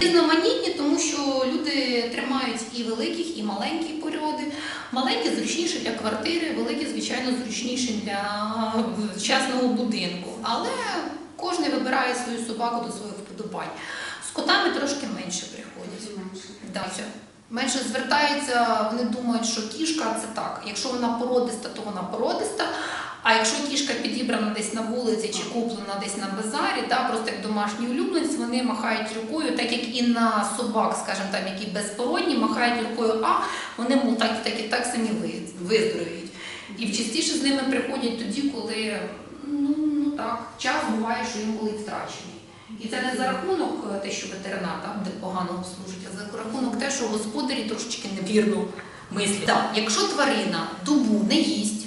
Різноманітні, тому що люди тримають і великих, і маленькі породи. Маленькі зручніші для квартири, великі, звичайно, зручніші для частного будинку. Але кожен вибирає свою собаку до своїх вподобань. З котами трошки менше приходять. Да, все. Менше звертаються, вони думають, що кішка це так. Якщо вона породиста, то вона породиста. А якщо кішка підібрана десь на вулиці чи куплена десь на базарі, да, просто як домашній улюбленець, вони махають рукою, так як і на собак, скажімо там, які безпородні, махають рукою, а вони мов так, так і так самі ви- виздоровіють. І частіше з ними приходять тоді, коли ну, ну так, час буває, що інколи і втрачений. І це не за рахунок е, те, що ветеринар там погано обслужить, а за рахунок те, що господарі трошечки невірно мислять. Так, якщо тварина добу не їсть,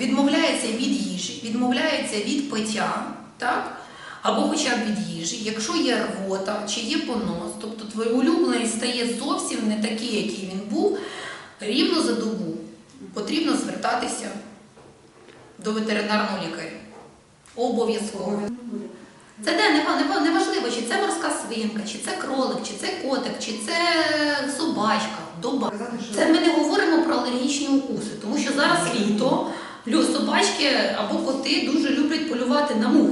відмовляється від їжі, відмовляється від пиття, так? Або хоча б від їжі, якщо є рвота чи є понос, тобто твій улюблений стає зовсім не такий, який він був, рівно за добу потрібно звертатися до ветеринарного лікаря. Обов'язково. Це де не, не, не важливо, чи це морська свинка, чи це кролик, чи це котик, чи це собачка, доба. Це ми не говоримо про алергічні укуси, тому що зараз літо собачки або коти дуже люблять полювати на мух.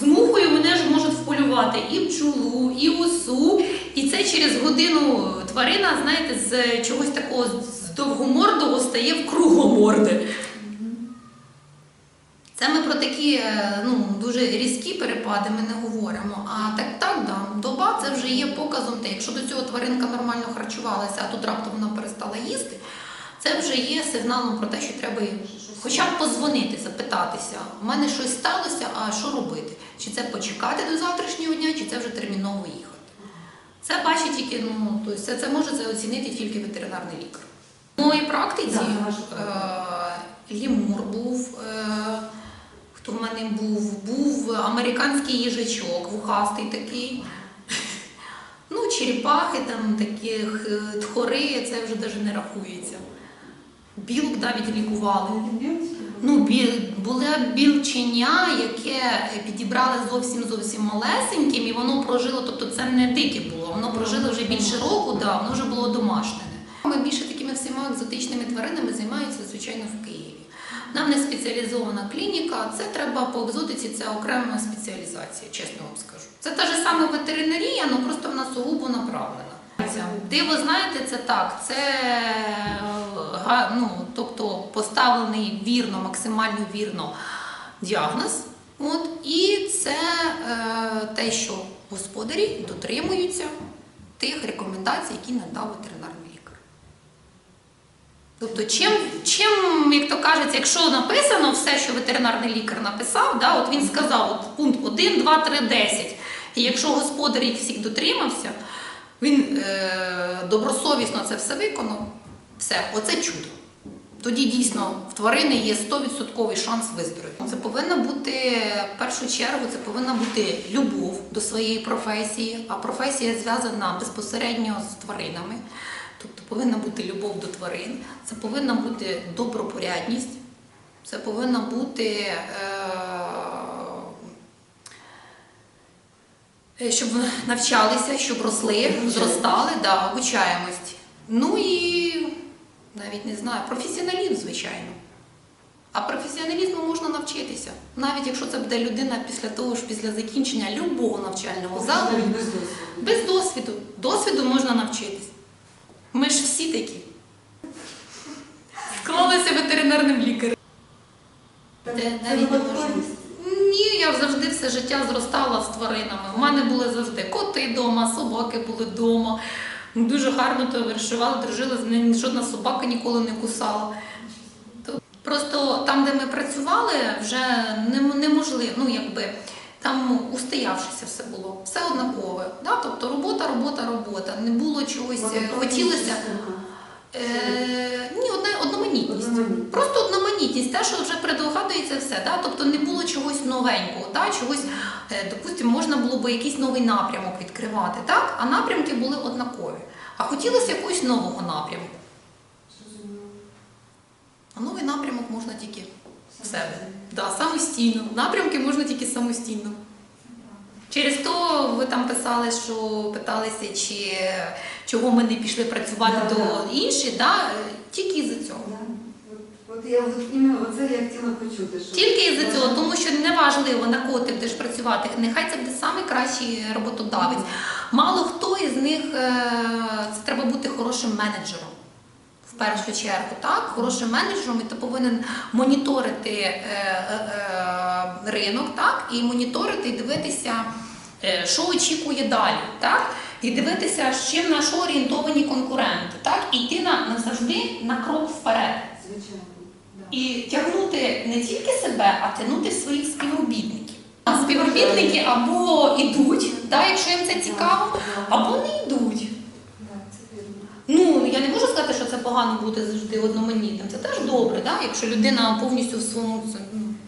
З мухою вони ж можуть вполювати і пчолу, і осу. І це через годину тварина, знаєте, з чогось такого з довгомордого стає в кругломорде. Це ми про такі е, ну, дуже різкі перепади ми не говоримо. А так, так, да, доба це вже є показом те, якщо до цього тваринка нормально харчувалася, а тут раптом вона перестала їсти, це вже є сигналом про те, що треба хоча б позвонити, запитатися, у мене щось сталося, а що робити? Чи це почекати до завтрашнього дня, чи це вже терміново їхати? Це бачить тільки, ну, тобто це, це може це оцінити тільки ветеринарний лікар. В моїй практиці е, лімур був, мене був, був американський їжачок, вухастий такий. Ну, черепахи, там таких е, тхори, це вже навіть не рахується. Білок навіть лікували. Ну, біл, буле білченя, яке підібрали зовсім зовсім малесеньким, і воно прожило, тобто це не дике було, воно прожило вже більше року, да, воно вже було домашнене. Ми більше такими всіма екзотичними тваринами займаються, звичайно, в Києві. Нам не спеціалізована клініка, це треба по екзотиці, це окрема спеціалізація, чесно вам скажу. Це та ж саме ветеринарія, але просто вона сугубо направлена. Диво, знаєте, це так. Це е, ну, тобто поставлений вірно, максимально вірно діагноз. От, і це е, те, що господарі дотримуються тих рекомендацій, які надав ветеринарний лікар. Тобто, чим, чим, як то кажеться, якщо написано все, що ветеринарний лікар написав, да, от він сказав от, пункт 1, 2, 3, 10. І якщо господар їх всіх дотримався, він е, добросовісно це все виконав, все, оце чудо. Тоді дійсно в тварини є 100% шанс виздоровіти. Це повинна бути в першу чергу, це повинна бути любов до своєї професії, а професія зв'язана безпосередньо з тваринами. Тобто повинна бути любов до тварин, це повинна бути добропорядність, це повинна бути. Е, щоб навчалися, щоб росли, зростали, да, обучаємость. Ну і навіть не знаю, професіоналізм, звичайно. А професіоналізму можна навчитися. Навіть якщо це буде людина після того ж після закінчення любого навчального залу, без досвіду. без досвіду. Досвіду можна навчитись. Ми ж всі такі. Склалися ветеринарним лікарем. Це Це це навіть не випадковість. Ні, я завжди все життя з тваринами. У мене були завжди коти вдома, собаки були вдома. Дуже гарно товаришували, дружили з ними, жодна собака ніколи не кусала. Просто там, де ми працювали, вже неможливо, ну якби там устоявшися все було, все однакове. Да? Тобто робота, робота, робота. Не було чогось, е, хотілося. Е, ні. Одноманітність. Просто одноманітність, те, що вже предугадується все. Да? Тобто не було чогось новенького, да? чогось, е, допустимо, можна було би якийсь новий напрямок відкривати, так? а напрямки були однакові. А хотілося якогось нового напрямку. А новий напрямок можна тільки в себе. Да, самостійно. Напрямки можна тільки самостійно. Через то ви там писали, що питалися, чи чого ми не пішли працювати Да, до да. інших, да? тільки із-за цього. Да. От, я от іменно оце я хотіла почути. Що Тільки із-за цього, тому що неважливо на кого ти будеш працювати, нехай це буде найкращий роботодавець. Мало хто із них е, це треба бути хорошим менеджером. В першу чергу, так, хорошим менеджером, і ти повинен моніторити е, е, ринок, так, і моніторити, і дивитися, е, що очікує далі, так, і дивитися, з чим на що орієнтовані конкуренти, так, і йти на, на завжди на крок вперед. Звичайно. І тягнути не тільки себе, а тягнути своїх співробітників. А співробітники або йдуть, да, якщо їм це цікаво, або не йдуть. Ну я не можу сказати, що це погано бути завжди одноманітним. Це теж добре, да? якщо людина повністю в своєму